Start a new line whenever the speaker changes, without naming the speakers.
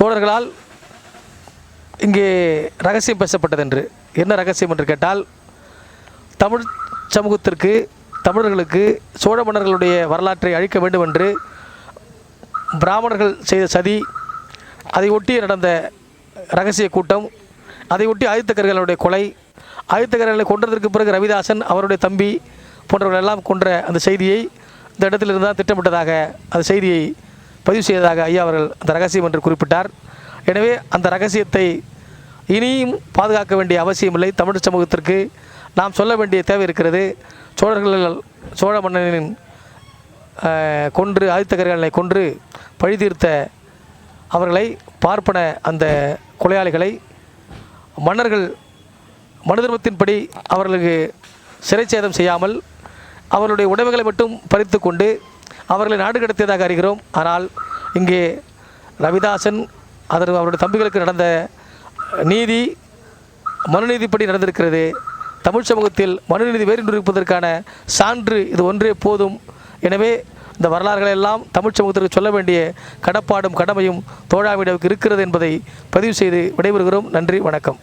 சோழர்களால் இங்கே ரகசியம் பேசப்பட்டது என்று என்ன ரகசியம் என்று கேட்டால் தமிழ் சமூகத்திற்கு தமிழர்களுக்கு சோழ மன்னர்களுடைய வரலாற்றை அழிக்க வேண்டும் என்று பிராமணர்கள் செய்த சதி அதை ஒட்டி நடந்த ரகசிய கூட்டம் அதை ஒட்டி ஆதித்தக்கர்களுடைய கொலை ஆதித்தக்கர்களை கொன்றதற்கு பிறகு ரவிதாசன் அவருடைய தம்பி போன்றவர்கள் எல்லாம் கொன்ற அந்த செய்தியை இந்த இடத்திலிருந்து தான் திட்டமிட்டதாக அந்த செய்தியை பதிவு செய்ததாக ஐயா அவர்கள் அந்த ரகசியம் என்று குறிப்பிட்டார். எனவே அந்த ரகசியத்தை இனியும் பாதுகாக்க வேண்டிய அவசியமில்லை தமிழ் சமூகத்திற்கு நாம் சொல்ல வேண்டிய தேவை இருக்கிறது. சோழர்கள் சோழ மன்னனின் கொன்று ஆதித்த கரிகாலனை கொன்று பழி தீர்த்த அவர்களை பார்ப்பன அந்த கொலையாளிகளை மன்னர்கள் மனு தர்மத்தின்படி அவர்களுக்கு சிறைச்சேதம் செய்யாமல் அவர்களுடைய உடைமைகளை மட்டும் பறித்து கொண்டு அவர்களை நாடு கடத்தியதாக அறிகிறோம். ஆனால் இங்கே ரவிதாசன் அதற்கு அவருடைய தம்பிகளுக்கு நடந்த நீதி மனுநீதிப்படி நடந்திருக்கிறது. தமிழ் சமூகத்தில் மனுநீதி வேறின்றிருப்பதற்கான சான்று இது ஒன்றே போதும். எனவே இந்த வரலாறுகளை எல்லாம் தமிழ் சமூகத்திற்கு சொல்ல வேண்டிய கடப்பாடும் கடமையும் தோழாவிடவுக்கு இருக்கிறது என்பதை பதிவு செய்து விடைபெறுகிறோம். நன்றி வணக்கம்.